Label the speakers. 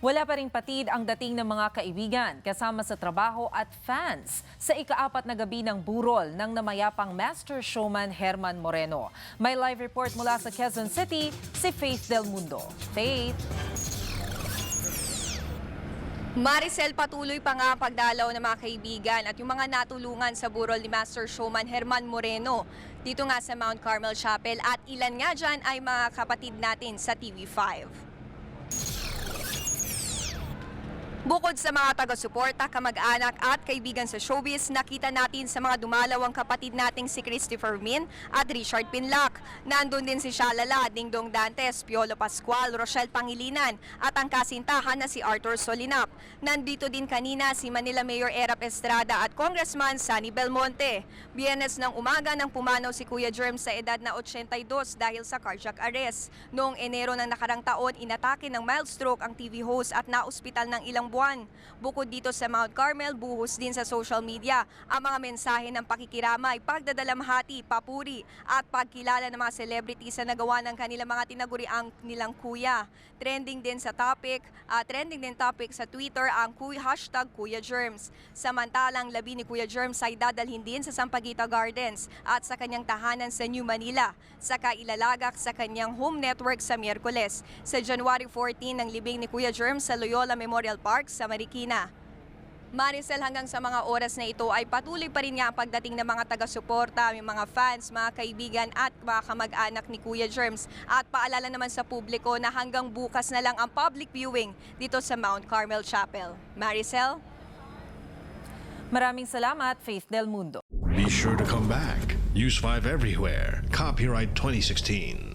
Speaker 1: Wala pa ring patid ang dating ng mga kaibigan kasama sa trabaho at fans sa ikaapat na gabi ng burol ng namayapang master showman Herman Moreno. May live report mula sa Quezon City, si Faith Del Mundo. Faith?
Speaker 2: Maricel, patuloy pa nga pagdalaw ng mga kaibigan at yung mga natulungan sa burol ni Master Showman Herman Moreno dito nga sa Mount Carmel Chapel at ilan nga dyan ay mga kapatid natin sa TV5. Bukod sa mga taga-suporta, kamag-anak at kaibigan sa showbiz, nakita natin sa mga dumalawang kapatid nating si Christopher Min at Richard Pinlac. Nandun din si Shalala, Dingdong Dantes, Piolo Pascual, Rochelle Pangilinan at ang kasintahan na si Arthur Solinap. Nandito din kanina si Manila Mayor Erap Estrada at Congressman Sunny Belmonte. Biyernes ng umaga nang pumanaw si Kuya Germ sa edad na 82 dahil sa cardiac arrest. Noong Enero ng nakarang taon, inatake ng mild stroke ang TV host at naospital ng ilang buwan. Bukod dito sa Mount Carmel, buhos din sa social media ang mga mensahe ng pakikiramay, pagdadalamhati, papuri at pagkilala ng mga celebrities sa nagawa ng kanilang mga tinaguriang nilang kuya. Trending din sa topic, ah, trending din topic sa Twitter ang kuy, hashtag Kuya Germs. Samantalang labi ni Kuya Germs ay dadalhin din sa Sampaguita Gardens at sa kanyang tahanan sa New Manila, saka ilalagak sa kanyang home network sa Miyerkules. Sa January 14 ng libing ni Kuya Germs sa Loyola Memorial Park sa Marikina. Maricel, hanggang sa mga oras na ito ay patuloy pa rin nga ang pagdating ng mga taga-suporta, yung mga fans, mga kaibigan at mga kamag-anak ni Kuya Germs. At paalala naman sa publiko na hanggang bukas na lang ang public viewing dito sa Mount Carmel Chapel. Maricel?
Speaker 1: Maraming salamat, Faith Del Mundo.
Speaker 3: Be sure to come back. Use 5 everywhere. Copyright 2016.